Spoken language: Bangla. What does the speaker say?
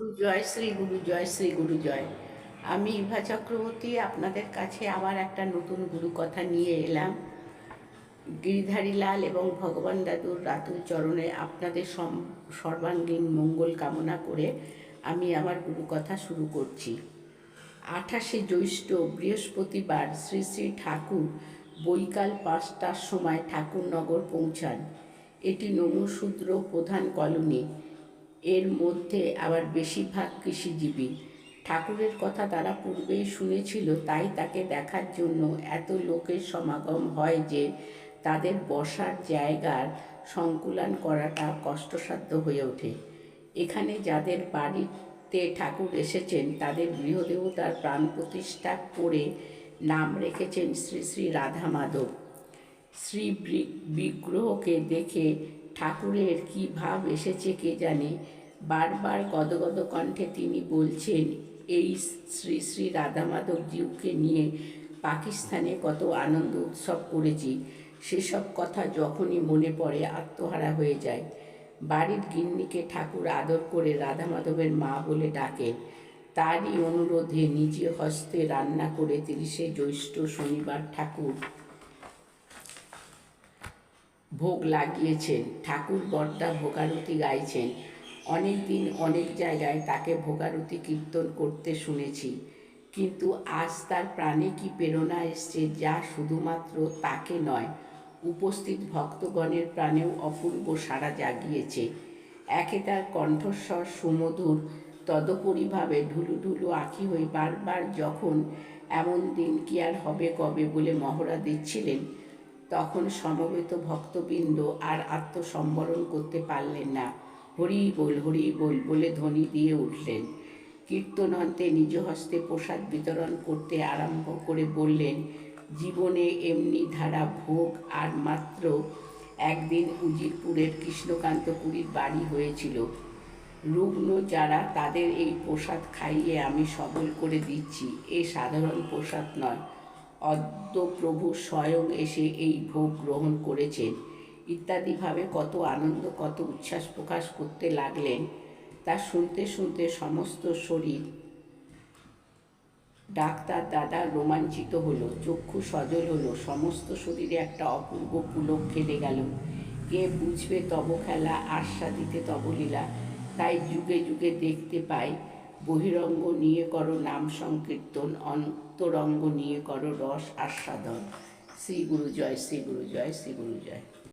গুরু জয়, শ্রী গুরু জয়, শ্রী গুরু জয়। আমি ইভা চক্রবর্তী, আপনাদের কাছে আবার একটা নতুন গুরু কথা নিয়ে এলাম। গিরিধারী লাল এবং ভগবান দাদুর রাতুল চরণে আপনাদের সর্বাঙ্গীন মঙ্গল কামনা করে আমি আমার গুরু কথা শুরু করছি। আঠাশে জ্যৈষ্ঠ বৃহস্পতিবার শ্রী শ্রী ঠাকুর বৈকাল পাঁচটার সময় ঠাকুরনগর পৌঁছান। এটি নমশূদ্র প্রধান কলোনি। এর মধ্যে আবার বেশিরভাগ কৃষিজীবী। ঠাকুরের কথা তারা পূর্বেই শুনেছিল, তাই তাকে দেখার জন্য এত লোকের সমাগম হয় যে তাদের বসার জায়গার সংকুলান করাটা কষ্টসাধ্য হয়ে ওঠে। এখানে যাদের বাড়িতে ঠাকুর এসেছেন, তাদের গৃহদেবতার প্রাণ প্রতিষ্ঠা করে নাম রেখেছেন শ্রী শ্রী রাধা মাধব। শ্রী বিগ্রহকে দেখে ঠাকুরের কী ভাব এসেছে কে জানে বারবার গদগদ কণ্ঠে তিনি বলছেন, এই শ্রী শ্রী রাধা মাধব জিউকে নিয়ে পাকিস্তানে কত আনন্দ উৎসব করেছি। সেসব কথা যখনই মনে পড়ে আত্মহারা হয়ে যায়। বাড়ির গিন্নিকে ঠাকুর আদর করে রাধা মাধবের মা বলে ডাকেন। তারই অনুরোধে নিজে হস্তে রান্না করে তিরিশে জ্যৈষ্ঠ শনিবার ঠাকুর ভোগ লাগিয়েছেন। ঠাকুর বর্দা ভোগারতি গাইছেন। অনেক দিন অনেক জায়গায় তাকে ভোগারতি কীর্তন করতে শুনেছি। কিন্তু আজ তার প্রাণে কি প্রেরণা এসছে যা শুধুমাত্র তাকে নয়, উপস্থিত ভক্তগণের প্রাণেও অপূর্ব সাড়া জাগিয়েছে। একে তার কণ্ঠস্বর সুমধুর, তদপরিভাবে ঢুলু ঢুলু আঁখি হয়ে বারবার যখন এমন দিন কি আর হবে কবে বলে মহড়া দিচ্ছিলেন, তখন সমবেত ভক্তবৃন্দ আর আত্মসম্বরণ করতে পারলেন না। হরি বল হরি বল বলে ধ্বনি দিয়ে উঠলেন। কীর্তনন্তে নিজ হস্তে প্রসাদ বিতরণ করতে আরম্ভ করে বললেন, জীবনে এমনি ধারা ভোগ আর মাত্র একদিন উজিরপুরের কৃষ্ণকান্তপুরীর বাড়ি হয়েছিল। রুগ্ন যারা তাদের এই প্রসাদ খাইয়ে আমি সবল করে দিচ্ছি। এ সাধারণ প্রসাদ নয়। অদ্য প্রভু স্বয়ং এসে এই ভোগ গ্রহণ করেছেন। ইত্যাদিভাবে কত আনন্দ, কত উচ্ছ্বাস প্রকাশ করতে লাগলেন, তা শুনতে শুনতে সমস্ত শরীর ডাক্তার দাদা রোমাঞ্চিত হলো, চক্ষু সজল হলো, সমস্ত শরীরে একটা অপূর্ব পুলক খেলে গেল। কে বুঝবে তব খেলা আস্বাদিতে তব লীলা। তাই যুগে যুগে দেখতে পাই, বহিরঙ্গ নিয়ে করো নাম সংকীর্তন, অন্তরঙ্গ নিয়ে করো রস আস্বাদন। শ্রী গুরু জয় শ্রী গুরু জয় শ্রী গুরু জয়।